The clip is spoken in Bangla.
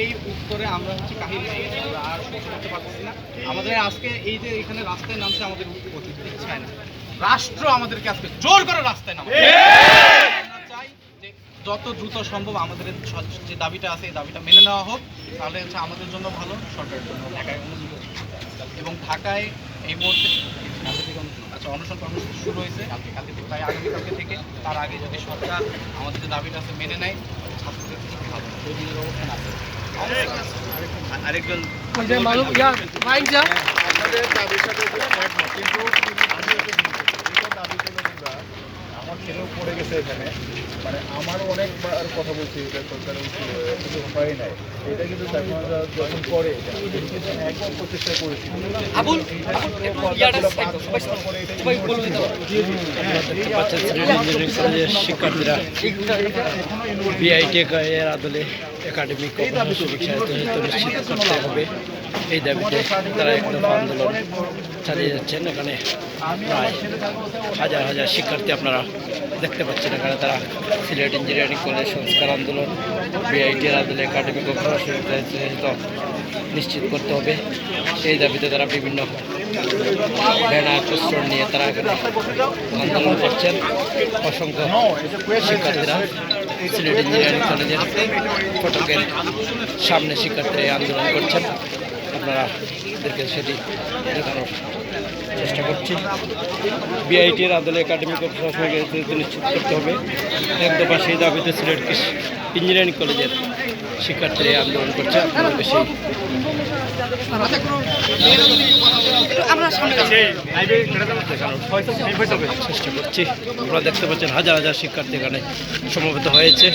এই উত্তরে আমরা হচ্ছে কাহিনী আর করতে পারতেছি না। আমাদের আজকে এই যে এখানে রাস্তায় নামছে আমাদের ইচ্ছায় না রাষ্ট্র আমাদেরকে আজকে জোর করে রাস্তায় নামে আমরা চাই যে যত দ্রুত সম্ভব আমাদের যে দাবিটা আছে, এই দাবিটা মেনে নেওয়া হোক। তাহলে হচ্ছে আমাদের জন্য ভালো, সরকারের জন্য ঢাকায় এবং ঢাকায় এই মুহূর্তে আচ্ছা অনশন কর্মসূচি শুরু হয়েছে। কালকে কালকে তাই আগামীকালকে থেকে, তার আগে যদি সরকার আমাদের যে দাবিটা আছে, মেনে নেয় ছাত্রদের ভালো ওই দিনের অবস্থান আরেকজন আপনাদের দাবির সাথে কিন্তু গেছে এখানে। মানে আমার অনেকবার কথা বলছি এটা সরকারের কিন্তু হয় নাই। এটা কিন্তু যখন করে কিন্তু একবার প্রচেষ্টা করেছি শিক্ষার্থীরা বিআইটি এর আদলে একাডেমিক করতে হবে। এই দাবিতে তারা একদম আন্দোলন চালিয়ে যাচ্ছেন। এখানে প্রায় হাজার হাজার শিক্ষার্থী আপনারা দেখতে পাচ্ছেন। এখানে তারা সিলেট ইঞ্জিনিয়ারিং কলেজ সংস্কার আন্দোলন বিআইটির আন্দোলন, একাডেমিক সুবিচারিত নিশ্চিত করতে হবে। সেই দাবিতে তারা বিভিন্ন ব্যানার, পোস্টার নিয়ে তারা এখানে আন্দোলন করছেন। অসংখ্য শিক্ষার্থীরা, সিলেট ইঞ্জিনিয়ারিং কলেজের ফটকের সামনে শিক্ষার্থীরা আন্দোলন করছেন। আপনারা এদেরকে সেটি দেখানোর চেষ্টা করছি। বিআইটির আদলে একাডেমিক দায়িত্ব নিশ্চিত করতে হবে। এক দফা সেই দাবিতে সিলেট ইঞ্জিনিয়ারিং কলেজের শিক্ষার্থীরা আন্দোলন করছে আপনাদের বেশি চেষ্টা করছি। আপনারা দেখতে পাচ্ছেন হাজার হাজার শিক্ষার্থী এখানে সমবেত হয়েছে।